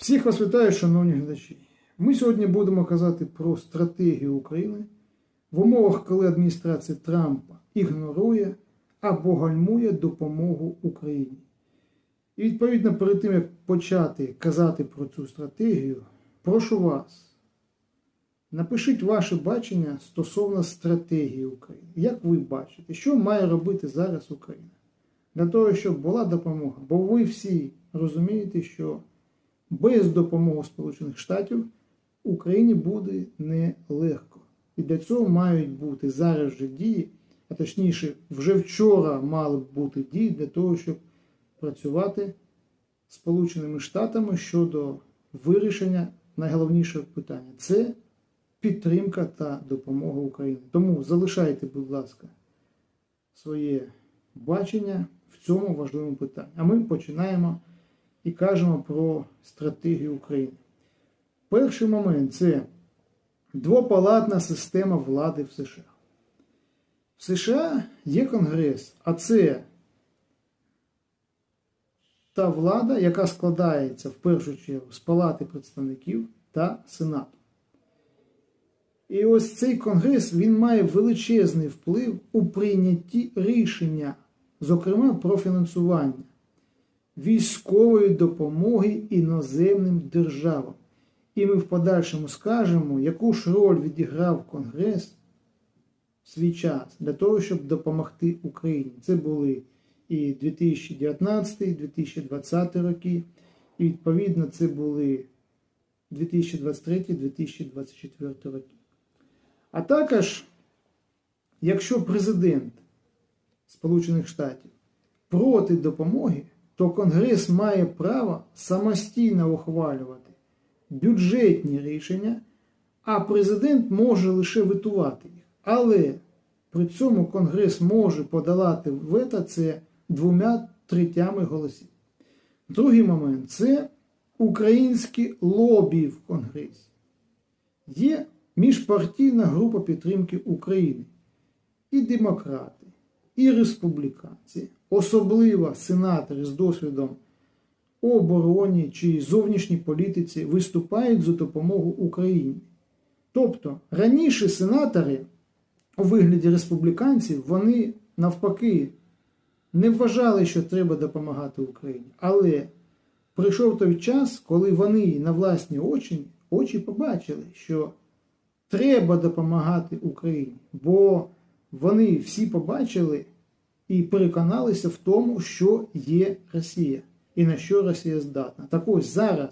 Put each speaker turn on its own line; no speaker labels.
Всіх вас вітаю, шановні глядачі. Ми сьогодні будемо казати про стратегію України в умовах, коли адміністрація Трампа ігнорує або гальмує допомогу Україні. І відповідно перед тим, як почати казати про цю стратегію, прошу вас, напишіть ваше бачення стосовно стратегії України. Як ви бачите, що має робити зараз Україна? Для того, щоб була допомога. Бо ви всі розумієте, що без допомоги Сполучених Штатів Україні буде нелегко. І для цього мають бути зараз же дії, а точніше, вже вчора мали б бути дії для того, щоб працювати з Сполученими Штатами щодо вирішення найголовнішого питання це підтримка та допомога Україні. Тому залишайте, будь ласка, своє бачення в цьому важливому питанні. А ми починаємо і кажемо про стратегію України. Перший момент це двопалатна система влади в США. В США є Конгрес, а це та влада, яка складається в першу чергу з Палати представників та Сенату. І ось цей конгрес він має величезний вплив у прийнятті рішення, зокрема про фінансування військової допомоги іноземним державам. І ми в подальшому скажемо, яку ж роль відіграв Конгрес в свій час для того, щоб допомогти Україні. Це були і 2019-2020 роки, і відповідно це були 2023-2024 роки. А також, якщо президент Сполучених Штатів проти допомоги, то Конгрес має право самостійно ухвалювати бюджетні рішення, а президент може лише витувати їх. Але при цьому Конгрес може подолати вето це двома третями голосів. Другий момент це українські лобі в Конгресі. Є міжпартійна група підтримки України. І демократи, і республіканці, особливо сенатори з досвідом обороні чи зовнішній політиці виступають за допомогу Україні. Тобто раніше сенатори у вигляді республіканців вони навпаки не вважали, що треба допомагати Україні. Але прийшов той час, коли вони на власні очі, очі побачили, що треба допомагати Україні, бо вони всі побачили і переконалися в тому, що є Росія і на що Росія здатна. Так ось зараз